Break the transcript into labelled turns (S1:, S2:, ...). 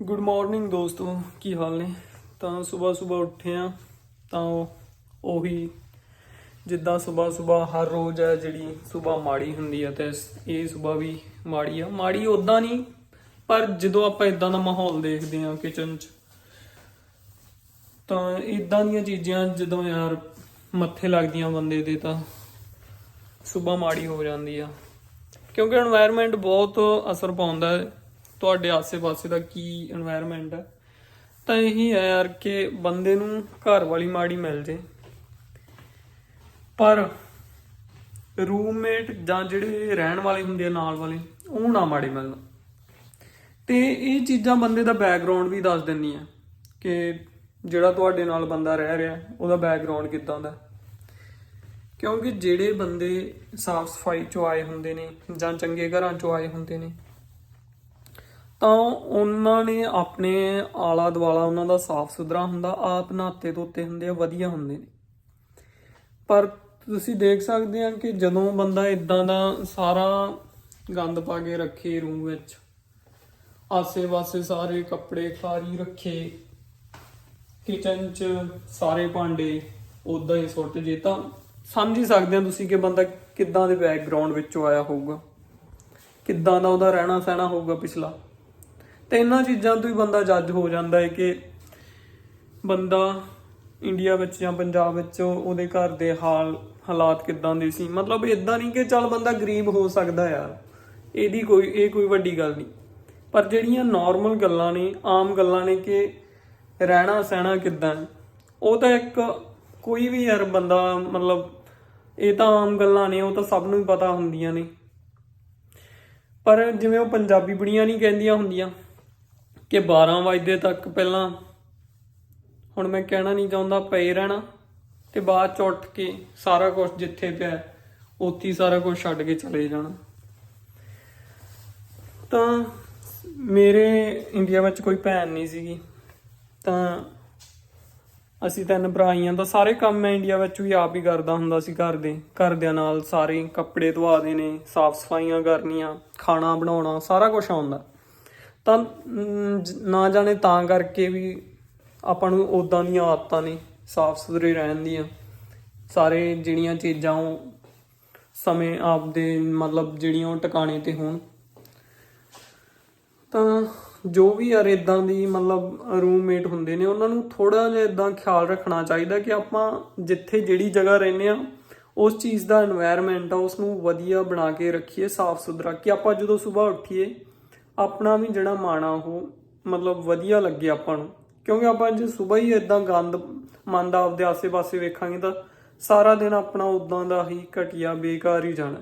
S1: Good morning ਦੋਸਤੋ, ਕੀ ਹਾਲ ਨੇ? ਤਾਂ ਸਵੇਰ ਸਵੇਰ ਉੱਠੇ ਆ, ਤਾਂ ਉਹੀ ਜਿੱਦਾਂ ਸਵੇਰ ਸਵੇਰ ਹਰ ਰੋਜ਼ ਹੈ ਜਿਹੜੀ ਸਵੇਰ ਮਾੜੀ ਹੁੰਦੀ ਹੈ ਤੇ ਇਹ ਸਵੇਰ ਵੀ ਮਾੜੀ ਆ। ਮਾੜੀ ਉਦਾਂ ਨਹੀਂ, ਪਰ ਜਦੋਂ ਆਪਾਂ ਇਦਾਂ ਦਾ ਮਾਹੌਲ ਦੇਖਦੇ ਆ ਕਿਚਨ 'ਚ, ਤਾਂ ਇਦਾਂ ਦੀਆਂ ਚੀਜ਼ਾਂ ਜਦੋਂ ਯਾਰ ਮੱਥੇ ਲੱਗਦੀਆਂ ਬੰਦੇ ਦੇ ਤਾਂ ਸਵੇਰ ਮਾੜੀ ਹੋ ਜਾਂਦੀ ਆ। ਕਿਉਂਕਿ এনवायरमेंट ਬਹੁਤ ਅਸਰ ਪਾਉਂਦਾ ਹੈ। ਤੁਹਾਡੇ ਆਸ-ਪਾਸੇ ਦਾ ਕੀ এনवायरमेंट ਹੈ ਤਾਂ ਇਹੀ ਹੈ ਯਾਰ ਕਿ ਬੰਦੇ ਨੂੰ ਘਰ ਵਾਲੀ ਮਾੜੀ ਮਿਲ ਜੇ। ਪਰ ਰੂਮਮੇਟ ਜਾਂ ਜਿਹੜੇ ਰਹਿਣ ਵਾਲੇ ਹੁੰਦੇ ਆ ਨਾਲ ਵਾਲੇ, ਉਹ ਨਾ ਮਾੜੀ ਮਿਲਣ। ਤੇ ਇਹ ਚੀਜ਼ਾਂ ਬੰਦੇ ਦਾ ਬੈਕਗ੍ਰਾਉਂਡ ਵੀ ਦੱਸ ਦਿੰਦੀਆਂ ਕਿ ਜਿਹੜਾ ਤੁਹਾਡੇ ਨਾਲ ਬੰਦਾ ਰਹਿ ਰਿਹਾ, ਉਹਦਾ ਬੈਕਗ੍ਰਾਉਂਡ ਕਿੱਦਾਂ ਦਾ। ਕਿਉਂਕਿ ਜਿਹੜੇ ਬੰਦੇ ਸਾਫ਼ ਸਫ਼ਾਈ ਚੋਂ ਆਏ ਹੁੰਦੇ ਨੇ ਜਾਂ ਚੰਗੇ ਘਰਾਂ ਚੋਂ ਆਏ ਹੁੰਦੇ ਨੇ ਤਾਂ ਉਹਨਾਂ ਨੇ ਆਪਣੇ ਆਲਾ ਦੁਆਲਾ ਉਹਨਾਂ ਦਾ ਸਾਫ਼ ਸੁਥਰਾ ਹੁੰਦਾ, ਆਪ ਨਹਾਤੇ ਧੋਤੇ ਹੁੰਦੇ ਆ, ਵਧੀਆ ਹੁੰਦੇ ਨੇ। ਪਰ ਤੁਸੀਂ ਦੇਖ ਸਕਦੇ ਆ ਕਿ ਜਦੋਂ ਬੰਦਾ ਇਦਾਂ ਦਾ ਸਾਰਾ ਗੰਦ ਪਾ ਕੇ ਰੱਖੇ ਰੂਮ ਵਿੱਚ, ਆਸੇ-ਪਾਸੇ ਸਾਰੇ ਕੱਪੜੇ ਖਾਰੀ ਰੱਖੇ ਕਿਚਨ 'ਚ ਸਾਰੇ ਭਾਂਡੇ ਉਦਾਂ ਹੀ ਸੁੱਟ ਜੇ ਤਾਂ ਸਮਝ ਹੀ ਸਕਦੇ ਆ ਤੁਸੀਂ ਕਿ ਬੰਦਾ ਕਿੱਦਾਂ ਦੇ ਬੈਕਗ੍ਰਾਉਂਡ ਵਿੱਚੋਂ ਆਇਆ ਹੋਊਗਾ। ਕਿੱਦਾਂ ਦਾ ਉਹਦਾ ਰਹਿਣਾ ਸਹਿਣਾ ਹੋਊਗਾ ਪਿਛਲਾ। ਤੇ ਇਹਨਾਂ ਚੀਜ਼ਾਂ ਤੋਂ ਹੀ ਬੰਦਾ ਜੱਜ ਹੋ ਜਾਂਦਾ ਹੈ ਕਿ ਬੰਦਾ ਇੰਡੀਆ ਵਿੱਚ ਜਾਂ ਪੰਜਾਬ ਵਿੱਚ ਉਹਦੇ ਘਰ ਦੇ ਹਾਲ, ਹਾਲਾਤ ਕਿੱਦਾਂ ਦੇ ਸੀ। ਮਤਲਬ ਇਦਾਂ ਨਹੀਂ ਕਿ ਚੱਲ ਬੰਦਾ ਗਰੀਬ ਹੋ ਸਕਦਾ ਯਾਰ। ਇਹਦੀ ਕੋਈ, ਇਹ ਕੋਈ ਵੱਡੀ ਗੱਲ ਨਹੀਂ। ਪਰ ਜਿਹੜੀਆਂ ਨਾਰਮਲ ਗੱਲਾਂ ਨੇ, ਆਮ ਗੱਲਾਂ ਨੇ ਕਿ ਰਹਿਣਾ ਸਹਿਣਾ ਕਿੱਦਾਂ ਉਹ ਤਾਂ ਇੱਕ ਕੋਈ ਵੀ ਯਾਰ ਬੰਦਾ, ਮਤਲਬ ਇਹ ਤਾਂ ਆਮ ਗੱਲਾਂ ਨੇ, ਉਹ ਤਾਂ ਸਭ ਨੂੰ ਹੀ ਪਤਾ ਹੁੰਦੀਆਂ ਨੇ। ਪਰ ਜਿਵੇਂ ਉਹ ਪੰਜਾਬੀ ਬੁੜੀਆਂ ਨਹੀਂ ਕਹਿੰਦੀਆਂ ਹੁੰਦੀਆਂ ਕਿ 12 ਵਜੇ ਤੱਕ ਪਹਿਲਾਂ ਹੁਣ ਮੈਂ ਕਹਿਣਾ ਨਹੀਂ ਚਾਹੁੰਦਾ ਪਏ ਰਹਿਣਾ ਤੇ ਬਾਅਦ ਚ ਉੱਠ ਕੇ ਸਾਰਾ ਕੁਝ ਜਿੱਥੇ ਪਿਆ, ਉੱਥੇ ਹੀ ਸਾਰਾ ਕੁਝ ਛੱਡ ਕੇ ਚਲੇ ਜਾਣਾ। ਤਾਂ ਮੇਰੇ ਇੰਡੀਆ ਵਿੱਚ ਕੋਈ ਭੈਣ ਨਹੀਂ ਸੀਗੀ। ਤਾਂ ਅਸੀਂ ਤਿੰਨ ਭਰਾ ਹੀ ਆਂ, ਤਾਂ ਸਾਰੇ ਕੰਮ ਮੈਂ ਇੰਡੀਆ ਵਿੱਚ ਵੀ ਆਪ ਹੀ ਕਰਦਾ ਹੁੰਦਾ ਸੀ ਘਰ ਦੇ, ਘਰਦਿਆਂ ਨਾਲ ਸਾਰੇ ਕੱਪੜੇ ਧਵਾ ਦੇਣੇ, ਸਾਫ਼ ਸਫਾਈਆਂ ਕਰਨੀਆਂ, ਖਾਣਾ ਬਣਾਉਣਾ, ਸਾਰਾ ਕੁਝ ਆਉਂਦਾ। ਤਾਂ ਨਾ ਜਾਣੇ ਤਾਂ ਕਰਕੇ ਵੀ ਆਪਾਂ ਨੂੰ ਉਦਾਂ ਦੀਆਂ ਆਦਤਾਂ ਨੇ ਸਾਫ਼ ਸੁਥਰੇ ਰਹਿਣ ਦੀਆਂ। ਸਾਰੇ ਜਿਹੜੀਆਂ ਚੀਜ਼ਾਂ ਉਹ ਸਮੇਂ ਆਪਦੇ ਮਤਲਬ ਜਿਹੜੀਆਂ ਉਹ ਟਿਕਾਣੇ ਤੇ ਹੋਣ। ਤਾਂ ਜੋ ਵੀ ਯਾਰ ਇਦਾਂ ਦੀ ਮਤਲਬ ਰੂਮਮੇਟ ਹੁੰਦੇ ਨੇ, ਉਹਨਾਂ ਨੂੰ ਥੋੜਾ ਜਿਹਾ ਇਦਾਂ ਖਿਆਲ ਰੱਖਣਾ ਚਾਹੀਦਾ ਕਿ ਆਪਾਂ ਜਿੱਥੇ ਜਿਹੜੀ ਜਗ੍ਹਾ ਰਹਿੰਦੇ ਆ ਉਸ ਚੀਜ਼ ਦਾ এনवायरमेंट ਆ ਉਸ ਨੂੰ ਵਧੀਆ ਬਣਾ ਕੇ ਰੱਖੀਏ, ਸਾਫ਼ ਸੁਥਰਾ। ਕਿ ਆਪਾਂ ਜਦੋਂ ਸਵੇਰ ਉੱਠੀਏ ਆਪਣਾ ਵੀ ਜਿਹੜਾ ਮਾਣਾ ਉਹ ਮਤਲਬ ਵਧੀਆ ਲੱਗੇ ਆਪਾਂ ਨੂੰ। ਕਿਉਂਕਿ ਆਪਾਂ ਜੇ ਸਵੇਰ ਹੀ ਇਦਾਂ ਗੰਦ ਮੰਦ ਆਪਦੇ ਆਸੇ-ਪਾਸੇ ਵੇਖਾਂਗੇ ਤਾਂ ਸਾਰਾ ਦਿਨ ਆਪਣਾ ਉਦਾਂ ਦਾ ਹੀ ਘਟੀਆ ਬੇਕਾਰ ਹੀ ਜਾਣਾ।